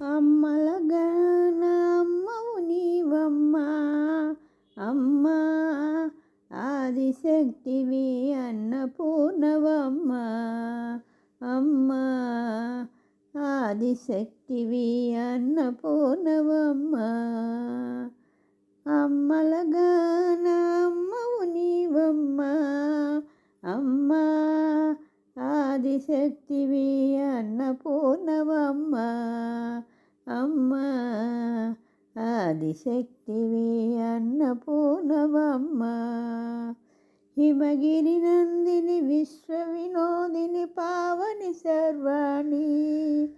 అమ్మలగన అమ్మవు నీవమ్మా. అమ్మ ఆదిశక్తివి అన్నపూర్ణవమ్మా. అమ్మా ఆదిశక్తివి అన్నపూర్ణవమ్మా. అమ్మలగాన అమ్మవు నీవమ్మా. అమ్మా ఆదిశక్తివి అన్నపూర్ణవమ్మా. అమ్మ ఆదిశక్తివి అన్నపూర్ణవమ్మా. హిమగిరి నందిని విశ్వ వినోదిని పావని సర్వాణి.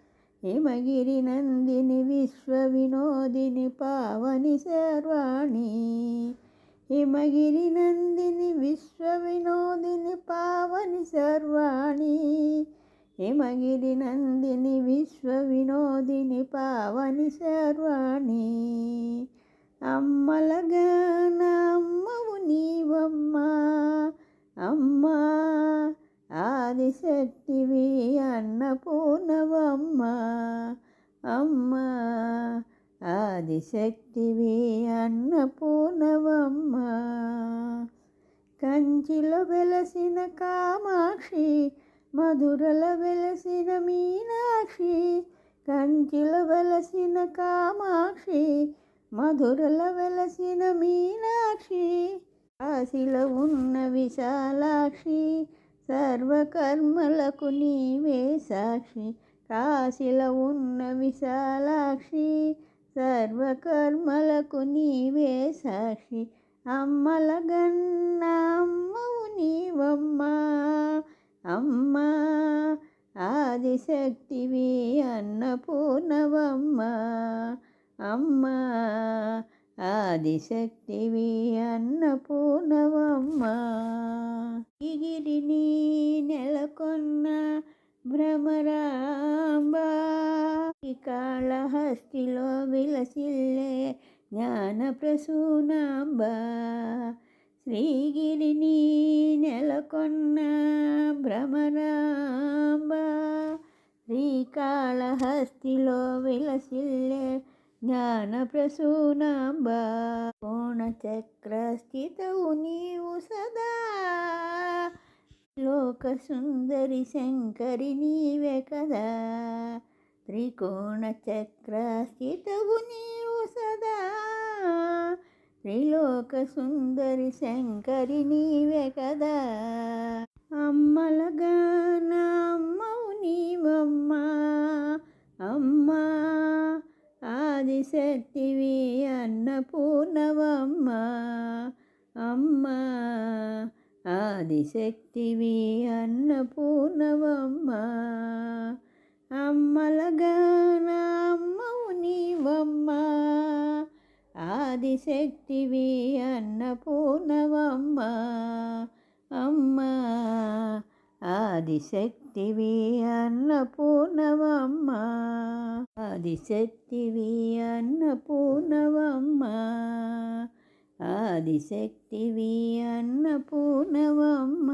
హిమగిరి నందిని విశ్వ వినోదిని పావని సర్వాణి. హిమగిరి నందిని విశ్వ వినోదిని పావని సర్వాణి. హిమగిరి నందిని విశ్వ వినోదిని పావని సర్వాణి. అమ్మలగాన అమ్మవు నీవమ్మ. అమ్మ ఆదిశక్తివి అన్నపూర్ణవమ్మ. అమ్మ ఆదిశక్తివి అన్నపూర్ణవమ్మా. కంచిలో వెలసిన కామాక్షి మధురల వెలసిన మీనాక్షి కంచిలో వెలసిన కామాక్షి మధురల వెలసిన మీనాక్షి కాశీలో ఉన్న విశాలాక్షి సర్వకర్మలకు నీవే సాక్షి కాశీలో ఉన్న విశాలాక్షి సర్వకర్మలకు నీవే సాక్షి. అమ్మల గన్న అమ్మవు నీవమ్మా. అమ్మా ఆదిశక్తివి అన్నపూర్ణవమ్మ. అమ్మా ఆదిశక్తివి అన్నపూర్ణవమ్మా. గిరిని నెలకొన్న భ్రమరాంబా. కాళహస్తిలో విలసిల్లే జ్ఞాన ప్రసూనాంబ శ్రీగిరిని నెలకొన్న భ్రమరాంబ. శ్రీకాళహస్తిలో విలసిల్లే జ్ఞాన ప్రసూనాంబ కోణచక్ర స్థితవు నీవు సదా. లోక సుందరి శంకరి నీవే కదా. త్రికోణ చక్ర స్థితవు నీవు సదా. త్రిలోక సుందరి శంకరి నీవే కదా. అమ్మలగాన అమ్మవు నీవమ్మ. అమ్మా ఆదిశక్తివి అన్నపూర్ణవమ్మ. అమ్మా ఆదిశక్తివి అన్నపూర్ణవమ్మ. ఆదిశక్తివి అన్నపూర్ణవమ్మ అమ్మా. ఆదిశక్తివి అన్నపూర్ణవమ్మ ఆదిశక్తివి అన్నపూర్ణవమ్మ ఆదిశక్తివి అన్నపూర్ణవమ్మ